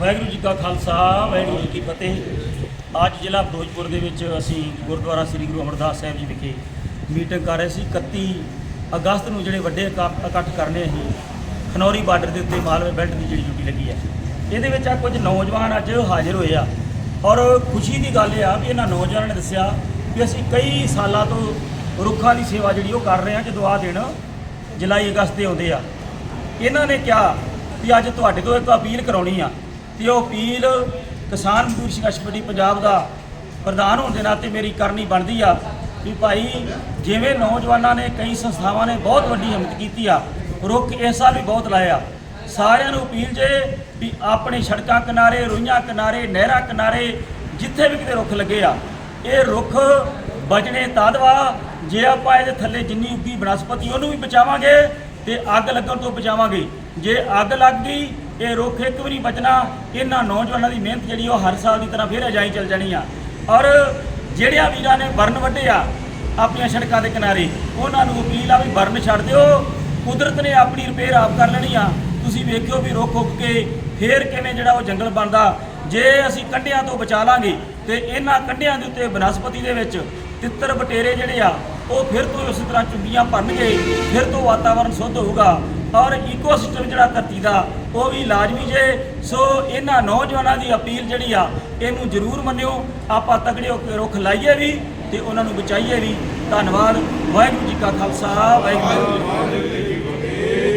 ਵਾਹਿਗੁਰੂ ਜੀ ਕਾ ਖਾਲਸਾ, ਵਾਹਿਗੁਰੂ ਜੀ ਕੀ ਫਤਿਹ। ਅੱਜ ਜ਼ਿਲ੍ਹਾ ਫਿਰੋਜ਼ਪੁਰ ਦੇ ਵਿੱਚ ਅਸੀਂ ਗੁਰਦੁਆਰਾ ਸ੍ਰੀ ਗੁਰੂ ਅਮਰਦਾਸ ਸਾਹਿਬ ਜੀ ਵਿਖੇ ਮੀਟਿੰਗ ਕਰ ਰਹੇ ਸੀ। 31 ਅਗਸਤ ਨੂੰ ਜਿਹੜੇ ਵੱਡੇ ਇਕੱਠ ਇਕੱਠ ਕਰਨੇ ਅਸੀਂ, ਖਨੌਰੀ ਬਾਰਡਰ ਦੇ ਉੱਤੇ ਮਾਲਵੇ ਬੈਲਟ ਦੀ ਜਿਹੜੀ ਡਿਊਟੀ ਲੱਗੀ ਹੈ। ਇਹਦੇ ਵਿੱਚ ਆ ਕੁਝ ਨੌਜਵਾਨ ਅੱਜ ਹਾਜ਼ਰ ਹੋਏ ਆ। ਔਰ ਖੁਸ਼ੀ ਦੀ ਗੱਲ ਇਹ ਆ ਵੀ ਇਹਨਾਂ ਨੌਜਵਾਨਾਂ ਨੇ ਦੱਸਿਆ ਵੀ ਅਸੀਂ ਕਈ ਸਾਲਾਂ ਤੋਂ ਰੁੱਖਾਂ ਦੀ ਸੇਵਾ ਜਿਹੜੀ ਉਹ ਕਰ ਰਹੇ ਆ ਜਦੋਂ ਆ ਦਿਨ ਜੁਲਾਈ ਅਗਸਤ ਦੇ ਆਉਂਦੇ ਆ। ਇਹਨਾਂ ਨੇ ਕਿਹਾ ਵੀ ਅੱਜ ਤੁਹਾਡੇ ਤੋਂ ਇੱਕ ਅਪੀਲ ਕਰਾਉਣੀ ਆ ਤੇ ਉਹ ਅਪੀਲ ਕਿਸਾਨ ਮਜ਼ਦੂਰ ਸੰਘਰਸ਼ ਕਮੇਟੀ ਪੰਜਾਬ ਦਾ ਪ੍ਰਧਾਨ ਹੋਣ ਦੇ ਨਾਤੇ ਮੇਰੀ ਕਰਨੀ ਬਣਦੀ ਆ ਵੀ ਭਾਈ ਜਿਵੇਂ ਨੌਜਵਾਨਾਂ ਨੇ ਕਈ ਸੰਸਥਾਵਾਂ ਨੇ ਬਹੁਤ ਵੱਡੀ ਹਿੰਮਤ ਕੀਤੀ ਆ, ਰੁੱਖ ਇਸ ਸਾਲ ਵੀ ਬਹੁਤ ਲਾਇਆ ਸਾਰਿਆਂ ਨੂੰ ਅਪੀਲ ਜੇ ਵੀ ਆਪਣੇ ਸੜਕਾਂ ਕਿਨਾਰੇ, ਰੋਈਆਂ ਕਿਨਾਰੇ, ਨਹਿਰਾਂ ਕਿਨਾਰੇ ਜਿੱਥੇ ਵੀ ਕਿਤੇ ਰੁੱਖ ਲੱਗੇ ਆ, ਇਹ ਰੁੱਖ ਬਚਣੇ ਤਦਵਾ ਜੇ ਆਪਾਂ ਇਹਦੇ ਥੱਲੇ ਜਿੰਨੀ ਉੱਗੀ ਬਨਸਪਤੀ ਉਹਨੂੰ ਵੀ ਬਚਾਵਾਂਗੇ ਤੇ ਅੱਗ ਲੱਗਣ ਤੋਂ ਬਚਾਵਾਂਗੇ। ਜੇ ਅੱਗ ਲੱਗ ਗਈ ਇਹ ਰੁੱਖ ਇੱਕ ਵੀ ਨਹੀਂ ਬਚਣਾ। ਇਹਨਾਂ ਨੌਜਵਾਨਾਂ ਦੀ ਮਿਹਨਤ ਜਿਹੜੀ ਉਹ ਹਰ ਸਾਲ ਦੀ ਤਰ੍ਹਾਂ ਫੇਰ ਅਜਾਈ ਚੱਲ ਜਾਣੀ ਆ। ਔਰ ਜਿਹੜਿਆਂ ਵੀਰਾਂ ਨੇ ਵਰਨ ਵੱਢੇ ਆ, ਆਪਣੀਆਂ ਸੜਕਾਂ ਦੇ ਕਿਨਾਰੇ, ਉਹਨਾਂ ਨੂੰ ਅਪੀਲ ਆ ਵੀ ਬਰਨ ਛੱਡ ਦਿਓ। ਕੁਦਰਤ ਨੇ ਆਪਣੀ ਰਿਪੇਅਰ ਆਪ ਕਰ ਲੈਣੀ ਆ। ਤੁਸੀਂ ਵੇਖਿਓ ਵੀ ਰੁੱਖ ਉੱਗ ਕੇ ਫੇਰ ਕਿਵੇਂ ਜਿਹੜਾ ਉਹ ਜੰਗਲ ਬਣਦਾ। ਜੇ ਅਸੀਂ ਕੰਢਿਆਂ ਤੋਂ ਬਚਾ ਲਾਂਗੇ, ਤੇ ਇਹਨਾਂ ਕੰਢਿਆਂ ਦੇ ਉੱਤੇ ਬਨਸਪਤੀ ਦੇ ਵਿੱਚ ਤਿੱਤਰ ਬਟੇਰੇ ਜਿਹੜੇ ਆ, ਉਹ ਫਿਰ ਤੋਂ ਉਸੇ ਤਰ੍ਹਾਂ ਚੁੰਗੀਆਂ ਭਰਨਗੇ, ਫਿਰ ਤੋਂ ਵਾਤਾਵਰਣ ਸ਼ੁੱਧ ਹੋਊਗਾ। ਔਰ ਈਕੋਸਿਸਟਮ ਜਿਹੜਾ ਧਰਤੀ ਦਾ, ਉਹ ਵੀ ਲਾਜ਼ਮੀ ਜੇ। ਸੋ ਇਹਨਾਂ ਨੌਜਵਾਨਾਂ ਦੀ ਅਪੀਲ ਜਿਹੜੀ ਆ, ਇਹਨੂੰ ਜ਼ਰੂਰ ਮੰਨਿਓ। ਆਪਾਂ ਤਗੜੇ ਹੋ ਕੇ ਰੁੱਖ ਲਾਈਏ ਵੀ ਤੇ ਉਹਨਾਂ ਨੂੰ ਬਚਾਈਏ ਵੀ। ਧੰਨਵਾਦ। ਵਾਹਿਗੁਰੂ ਜੀ ਕਾ ਖਾਲਸਾ, ਵਾਹਿਗੁਰੂ ਜੀ ਕੀ ਫਤਿਹ।